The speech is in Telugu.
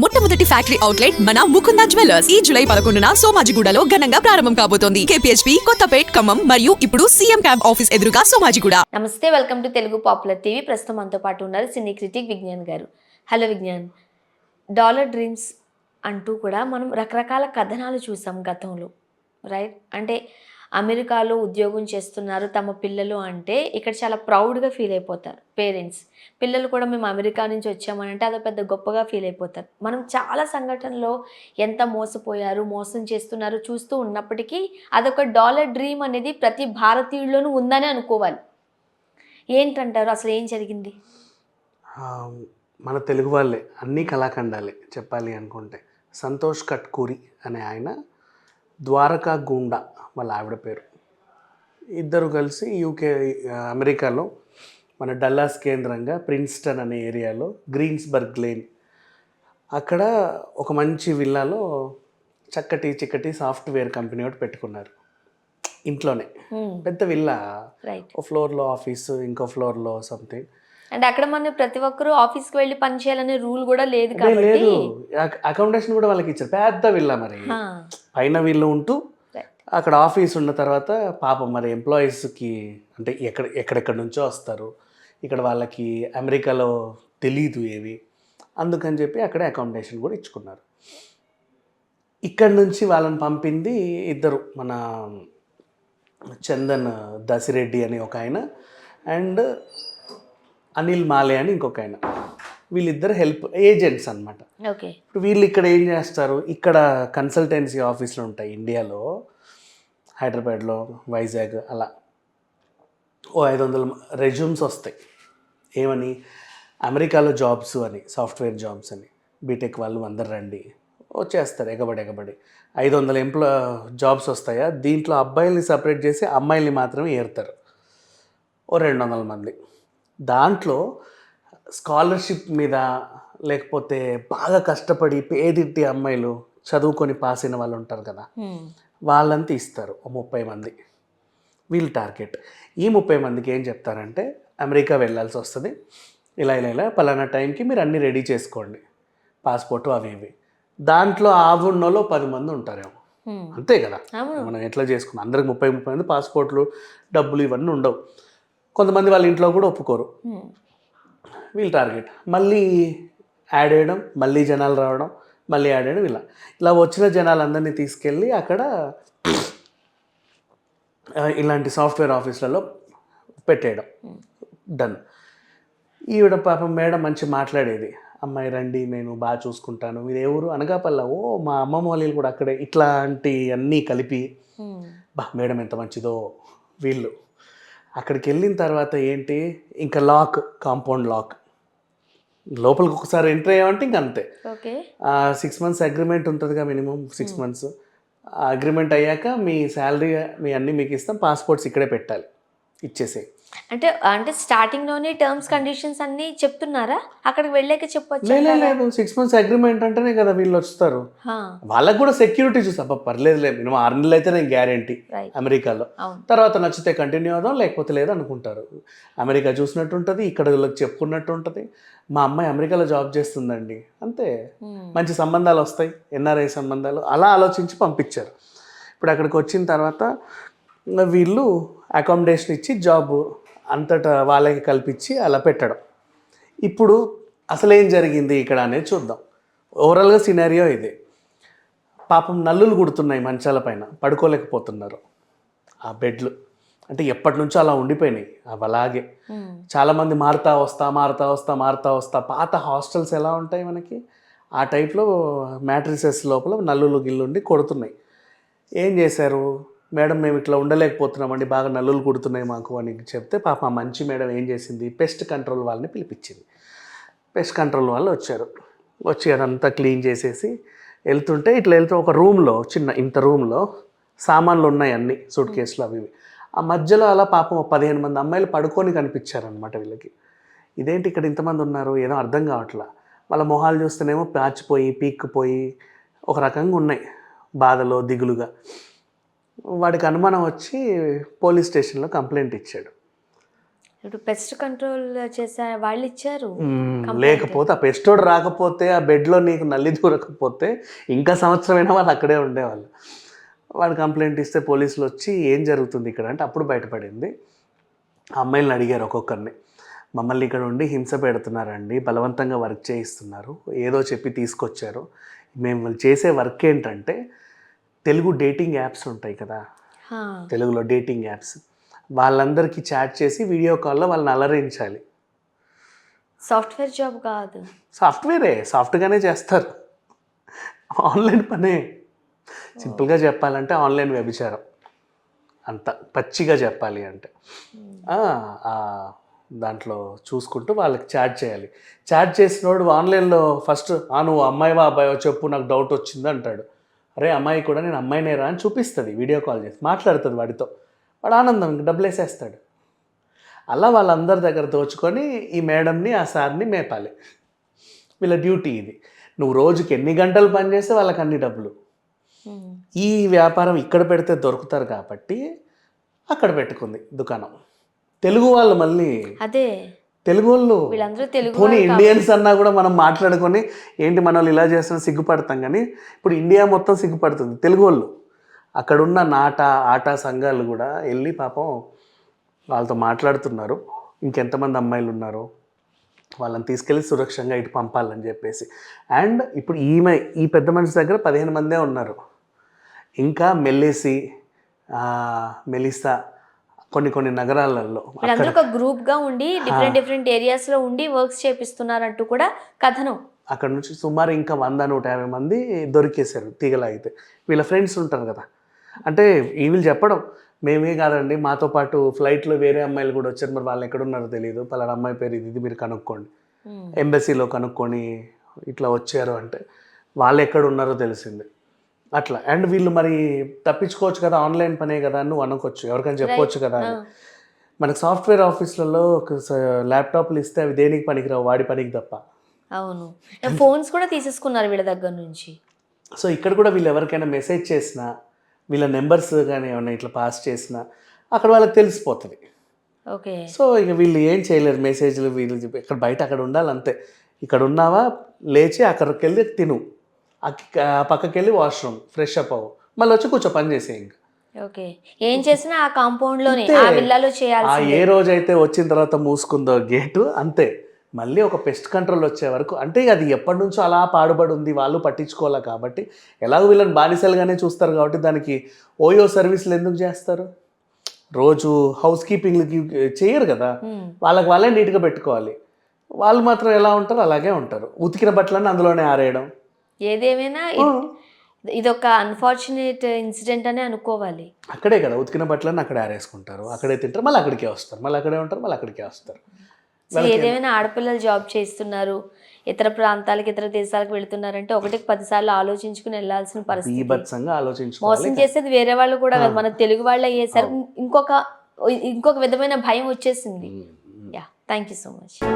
మొట్టమొదటి ఫ్యాక్టరీ అవుట్లెట్ మన ముకుంద జ్యువెలర్స్. ఈ జూలై పదకొండున సోమాజిగూడలో ఘనంగా ప్రారంభం కాబోతోంది. కేపీహెచ్పి కొత్తపేట్ ఖమ్మం మరియు ఇప్పుడు సీఎం క్యాంప్ ఆఫీస్ ఎదురుగా సోమాజిగూడ. నమస్తే welcome to Telugu popular TV. ప్రస్తుతం మనతో పాటు ఉన్నారు సినీ క్రిటిక్ విజ్ఞాన్ గారు. హలో విజ్ఞాన్. డాలర్ డ్రీమ్స్ అంటూ కూడా మనం రకరకాల కథనాలు చూసాం గతంలో. రైట్? అంటే అమెరికాలో ఉద్యోగం చేస్తున్నారు తమ పిల్లలు అంటే ఇక్కడ చాలా ప్రౌడ్గా ఫీల్ అయిపోతారు. పేరెంట్స్ పిల్లలు కూడా మేము అమెరికా నుంచి వచ్చామనంటే అదో పెద్ద గొప్పగా ఫీల్ అయిపోతారు. మనం చాలా సంఘటనలో ఎంత మోసపోయారు మోసం చేస్తున్నారు చూస్తూ ఉన్నప్పటికీ అదొక డాలర్ డ్రీమ్ అనేది ప్రతి భారతీయుల్లోనూ ఉందని అనుకోవాలి. ఏంటంటారు? అసలు ఏం జరిగింది? మన తెలుగు వాళ్ళే అన్ని కళాఖండాలే చెప్పాలి అనుకుంటే. సంతోష్ కట్కూరి అనే ఆయన ద్వారకా గూండా వాళ్ళ ఆవిడ పేరు. ఇద్దరు కలిసి యూకే అమెరికాలో మన డల్లాస్ కేంద్రంగా ప్రిన్స్టన్ అనే ఏరియాలో గ్రీన్స్బర్గ్ లేన్. అక్కడ ఒక మంచి విల్లాలో చక్కటి చిక్కటి సాఫ్ట్వేర్ కంపెనీ ఒకటి పెట్టుకున్నారు. ఇంట్లోనే. పెద్ద విల్లా. ఒక ఫ్లోర్లో ఆఫీసు ఇంకో ఫ్లోర్లో సంథింగ్ అంటే అక్కడ మన ప్రతి ఒక్కరూ ఆఫీస్కి వెళ్ళి పని చేయాలనే రూల్ కూడా లేదు లేదు. అకామిడేషన్ కూడా వాళ్ళకి ఇచ్చారు. పెద్ద విల్లా మరి. పైన వీళ్ళు ఉంటూ. అక్కడ ఆఫీస్ ఉన్న తర్వాత పాపం మరి ఎంప్లాయీస్కి అంటే ఎక్కడ ఎక్కడెక్కడ నుంచో వస్తారు. ఇక్కడ వాళ్ళకి అమెరికాలో తెలీదు ఏవి. అందుకని చెప్పి అక్కడే అకామిడేషన్ కూడా ఇచ్చుకున్నారు. ఇక్కడ నుంచి వాళ్ళని పంపింది ఇద్దరు మన చందన్ దసిరెడ్డి అని ఒక ఆయన. అండ్ అనిల్ మాలే అని ఇంకొక ఆయన వీళ్ళిద్దరు హెల్ప్ ఏజెంట్స్ అన్నమాట. ఓకే. ఇప్పుడు వీళ్ళు ఇక్కడ ఏం చేస్తారు? ఇక్కడ కన్సల్టెన్సీ ఆఫీసులు ఉంటాయి ఇండియాలో. హైదరాబాద్లో వైజాగ్ అలా. ఓ ఐదు వందల రెజ్యూమ్స్ వస్తాయి. ఏమని? అమెరికాలో జాబ్స్ అని సాఫ్ట్వేర్ జాబ్స్ అని. బీటెక్ వాళ్ళు అందరు రండి. వచ్చేస్తారు ఎగబడి ఎగబడి. ఐదు వందల ఎంప్లా జాబ్స్ వస్తాయా? దీంట్లో అబ్బాయిల్ని సపరేట్ చేసి అమ్మాయిల్ని మాత్రమే ఏరుతారు. ఓ రెండు వందల మంది. దాంట్లో స్కాలర్షిప్ మీద లేకపోతే బాగా కష్టపడి పేదింటి అమ్మాయిలు చదువుకొని పాస్ అయిన వాళ్ళు ఉంటారు కదా వాళ్ళంతా ఇస్తారు ఓ ముప్పై మంది. వీళ్ళు టార్గెట్. ఈ ముప్పై మందికి ఏం చెప్తారంటే అమెరికా వెళ్ళాల్సి వస్తుంది. ఇలా ఇలా ఇలా పలానా టైంకి మీరు అన్నీ రెడీ చేసుకోండి. పాస్పోర్ట్ అవి ఇవి. దాంట్లో ఆ ఉన్నోళ్ళు పది మంది ఉంటారేమో. అంతే కదా? మనం ఎట్లా చేసుకున్నాం? అందరికి ముప్పై ముప్పై మంది పాస్పోర్ట్లు డబ్బులు ఇవన్నీ ఉండవు. కొంతమంది వాళ్ళ ఇంట్లో కూడా ఒప్పుకోరు. వీళ్ళు టార్గెట్. మళ్ళీ యాడ్ చేయడం మళ్ళీ జనాలు రావడం మళ్ళీ యాడ్ చేయడం ఇలా. ఇలా వచ్చిన జనాలందరినీ తీసుకెళ్ళి అక్కడ ఇలాంటి సాఫ్ట్వేర్ ఆఫీసులలో పెట్టేయడం. డన్ ఈవిడ పాపం మేడం మంచి మాట్లాడేది. అమ్మాయి రండి నేను బాగా చూసుకుంటాను. మీరు ఎవరు అనగాపల్ల ఓ మా అమ్మమ్మ వాళ్ళు కూడా అక్కడే. ఇట్లాంటి అన్నీ కలిపి. బా మేడం ఎంత మంచిదో. వీళ్ళు. అక్కడికి వెళ్ళిన తర్వాత ఏంటి? ఇంకా లాక్ కాంపౌండ్ లాక్. లోపలికి ఒకసారి ఎంటర్ అయ్యామంటే ఇంక అంతే. ఓకే. సిక్స్ మంత్స్ అగ్రిమెంట్ ఉంటుందిగా మినిమం సిక్స్ మంత్స్ అగ్రిమెంట్ అయ్యాక మీ శాలరీ మీ అన్నీ మీకు ఇస్తాం పాస్పోర్ట్స్ ఇక్కడే పెట్టాలి ఇచ్చేసే అంటే అంటే స్టార్టింగ్లోనే టర్మ్స్ కండిషన్స్ అన్ని చెప్తున్నారా? అక్కడికి వెళ్ళాక చెప్పొచ్చు? లేదు లేదు సిక్స్ మంత్స్ అగ్రిమెంట్ అంటేనే కదా వీళ్ళు వస్తారు. వాళ్ళకు కూడా సెక్యూరిటీ చూసి అబ్బా పర్లేదులే మినిమం ఆరు నెలలు అయితే నేను గ్యారంటీ రైట్ అమెరికాలో. తర్వాత నచ్చితే కంటిన్యూ అవుదాం లేకపోతే లేదు అనుకుంటారు అమెరికా చూసినట్టు ఉంటుంది ఇక్కడ వీళ్ళకి చెప్పుకున్నట్టు ఉంటుంది మా అమ్మాయి అమెరికాలో జాబ్ చేస్తుందండి. అంతే. Hmm. మంచి సంబంధాలు వస్తాయి ఎన్ఆర్ఐ సంబంధాలు. అలా ఆలోచించి పంపించారు. ఇప్పుడు అక్కడికి వచ్చిన తర్వాత వీళ్ళు అకామిడేషన్ ఇచ్చి జాబ్ అంతటా వాళ్ళకి కల్పించి అలా పెట్టడం. ఇప్పుడు అసలు ఏం జరిగింది ఇక్కడ అనేది చూద్దాం. ఓవరాల్గా సినారియో ఇది. పాపం నల్లులు కుడుతున్నాయి మంచాల పైన పడుకోలేకపోతున్నారు ఆ బెడ్లు అంటే ఎప్పటి నుంచో అలా ఉండిపోయినాయి అవి అలాగే. చాలామంది మారుతా వస్తా మారుతా వస్తా మారుతా వస్తా పాత హాస్టల్స్ ఎలా ఉంటాయి మనకి? ఆ టైప్లో మ్యాట్రిసెస్ లోపల నల్లులు గిల్లు ఉండి కొడుతున్నాయి. ఏం చేశారు? మేడం మేము ఇట్లా ఉండలేకపోతున్నామండి బాగా నల్లులు కుడుతున్నాయి మాకు అని చెప్తే పాప మంచి మేడం ఏం చేసింది? పెస్ట్ కంట్రోల్ వాళ్ళని పిలిపించింది. పెస్ట్ కంట్రోల్ వాళ్ళు వచ్చారు. వచ్చి అదంతా క్లీన్ చేసేసి వెళ్తుంటే ఇట్లా వెళ్తూ ఒక రూమ్లో చిన్న ఇంత రూమ్లో సామాన్లు ఉన్నాయి అన్ని సూట్ కేసులు అవి ఇవి. ఆ మధ్యలో అలా పాపం పదిహేను మంది అమ్మాయిలు పడుకొని కనిపించారనమాట వీళ్ళకి. ఇదేంటి ఇక్కడ ఇంతమంది ఉన్నారు? ఏదో అర్థం కావట్లా. వాళ్ళ మొహాలు చూస్తేనేమో పాచిపోయి పీక్కుపోయి ఒక రకంగా ఉన్నాయి బాధలో దిగులుగా. వాడికి అనుమానం వచ్చి పోలీస్ స్టేషన్లో కంప్లైంట్ ఇచ్చాడు. ఇప్పుడు పెస్ట్ కంట్రోల్ చేసే వాళ్ళు ఇచ్చారు. లేకపోతే ఆ పెస్టోడ్ రాకపోతే ఆ బెడ్లో నీకు నల్లి దూరకపోతే ఇంకా సంవత్సరమైనా వాళ్ళు అక్కడే ఉండేవాళ్ళు. వాడు కంప్లైంట్ ఇస్తే పోలీసులు వచ్చి ఏం జరుగుతుంది ఇక్కడ అంటే అప్పుడు బయటపడింది. ఆ అమ్మాయిలను అడిగారు ఒక్కొక్కరిని. మమ్మల్ని ఇక్కడ ఉండి హింస పెడుతున్నారండి బలవంతంగా వర్క్ చేయిస్తున్నారు ఏదో చెప్పి తీసుకొచ్చారు. మేము చేసే వర్క్ ఏంటంటే తెలుగు డేటింగ్ యాప్స్ ఉంటాయి కదా. తెలుగులో డేటింగ్ యాప్స్. వాళ్ళందరికీ చాట్ చేసి వీడియో కాల్లో వాళ్ళని అలరించాలి. సాఫ్ట్వేర్ జాబ్ కాదు. సాఫ్ట్వేరే సాఫ్ట్గానే చేస్తారు. ఆన్లైన్ పనే. సింపుల్గా చెప్పాలంటే ఆన్లైన్ వ్యభిచారం. అంత పచ్చిగా చెప్పాలి అంటే. దాంట్లో చూసుకుంటూ వాళ్ళకి చాట్ చేయాలి. చాట్ చేసినోడు ఆన్లైన్లో ఫస్ట్ ఆ నువ్వు అమ్మాయివా అబ్బాయో చెప్పు నాకు డౌట్ వచ్చింది అంటాడు. అరే అమ్మాయి కూడా నేను అమ్మాయినేరా అని చూపిస్తుంది వీడియో కాల్ చేసి మాట్లాడుతుంది వాడితో. వాడు ఆనందం ఇంక డబ్బులు వేసేస్తాడు అలా వాళ్ళందరి దగ్గర దోచుకొని ఈ మేడంని ఆ సార్ని మేపాలి. వీళ్ళ డ్యూటీ ఇది. నువ్వు రోజుకి ఎన్ని గంటలు పని చేస్తే వాళ్ళకి అన్ని డబ్బులు. ఉమ్. ఈ వ్యాపారం ఇక్కడ పెడితే దొరుకుతారు కాబట్టి అక్కడ పెట్టుకుంది దుకాణం. తెలుగు వాళ్ళు మళ్ళీ అదే. తెలుగు వాళ్ళు పోనీ ఇండియన్స్ అన్నా కూడా మనం మాట్లాడుకొని ఏంటి మన వాళ్ళు ఇలా చేస్తున్నా సిగ్గుపడతాం కానీ ఇప్పుడు ఇండియా మొత్తం సిగ్గుపడుతుంది. తెలుగు వాళ్ళు అక్కడున్న నాట ఆట సంఘాలు కూడా వెళ్ళి పాపం వాళ్ళతో మాట్లాడుతున్నారు. ఇంకెంతమంది అమ్మాయిలు ఉన్నారో వాళ్ళని తీసుకెళ్ళి సురక్షంగా ఇటు పంపాలని చెప్పేసి. అండ్ ఇప్పుడు ఈమె ఈ పెద్ద మనిషి దగ్గర పదిహేను మందే ఉన్నారు. ఇంకా మెల్లేసి మెలిసా కొన్ని కొన్ని నగరాలలో వీళ్ళందరూ ఒక గ్రూప్గా ఉండి డిఫరెంట్ డిఫరెంట్ ఏరియాస్లో ఉండి వర్క్స్ చేపిస్తున్నారంటూ కూడా కథనం. అక్కడ నుంచి సుమారు ఇంకా వంద నూట యాభై మంది దొరికేశారు తీగలాగితే. వీళ్ళ ఫ్రెండ్స్ ఉంటారు కదా. అంటే ఈ వీళ్ళు చెప్పడం మేమే కాదండి మాతో పాటు ఫ్లైట్లో వేరే అమ్మాయిలు కూడా వచ్చారు. మరి వాళ్ళు ఎక్కడ ఉన్నారో తెలియదు పలానా అమ్మాయి పేరు ఇది ఇది మీరు కనుక్కోండి. ఎంబసీలో కనుక్కొని ఇట్లా వచ్చారు అంటే వాళ్ళు ఎక్కడ ఉన్నారో తెలిసింది. అట్లా. అండ్ వీళ్ళు మరి తప్పించుకోవచ్చు కదా ఆన్లైన్ పనే కదా అని నువ్వు అనుకోవచ్చు ఎవరికైనా చెప్పొచ్చు కదా అని. మనకు సాఫ్ట్వేర్ ఆఫీస్లలో ల్యాప్టాప్లు ఇస్తే అవి దేనికి పనికిరావు? వాడి పనికి తప్ప. అవును. ఫోన్స్ కూడా తీసేసుకున్నారు వీళ్ళ దగ్గర నుంచి. సో ఇక్కడ కూడా వీళ్ళు ఎవరికైనా మెసేజ్ చేసినా వీళ్ళ నెంబర్స్ కానీ ఏమైనా ఇట్లా పాస్ చేసినా అక్కడ వాళ్ళకి తెలిసిపోతుంది. ఓకే. సో ఇక వీళ్ళు ఏం చేయలేరు మెసేజ్లు వీళ్ళు ఇక్కడ బయట అక్కడ ఉండాలి అంతే ఇక్కడ ఉన్నావా? లేచి అక్కడికి వెళ్ళి తిను. పక్కకి వెళ్ళి వాష్రూమ్ ఫ్రెష్ అప్ అవ్వు. మళ్ళీ వచ్చి కూర్చో పని చేసే ఇంకా. ఓకే. ఏం చేసినా ఆ కాంపౌండ్లోనే. ఆ విల్లాలో ఆ చేయాల్సి ఏ రోజైతే వచ్చిన తర్వాత మూసుకుందో గేటు అంతే. మళ్ళీ ఒక పెస్ట్ కంట్రోల్ వచ్చే వరకు అంటే అది ఎప్పటి నుంచో అలా పాడుబడి ఉంది వాళ్ళు పట్టించుకోవాలి కాబట్టి. ఎలాగో వీళ్ళని బానిసలుగానే చూస్తారు కాబట్టి దానికి ఓయో సర్వీసులు ఎందుకు చేస్తారు? రోజు హౌస్ కీపింగ్లకి చేయరు కదా. వాళ్ళకి వాళ్ళే నీట్గా పెట్టుకోవాలి. వాళ్ళు మాత్రం ఎలా ఉంటారు అలాగే ఉంటారు. ఉతికిన బట్టలన్నీ అందులోనే ఆరేయడం. ఏదేమైనా ఇ- ఇదొక అన్ఫార్చునేట్ ఇన్సిడెంట్ అనే అనుకోవాలి. అక్కడే కదా ఉతికిన బట్టలన్నీ అక్కడే ఆరేసుకుంటారు. అక్కడే తింటారు మళ్ళీ అక్కడికే వస్తారు. మళ్ళీ అక్కడే ఉంటారు మళ్ళీ అక్కడికే వస్తారు. ఏదేమైనా ఆడపిల్లలు జాబ్ చేస్తున్నారు ఇతర ప్రాంతాలకు ఇతర దేశాలకు వెళ్తున్నారంటే ఒకటికి పదిసార్లు ఆలోచించుకుని వెళ్ళాల్సిన పరిస్థితి. మోసం చేసేది వేరే వాళ్ళు కూడా మన తెలుగు వాళ్ళు అయ్యేసరికి ఇంకొక ఇంకొక విధమైన భయం వచ్చేసింది. Yeah thank you so much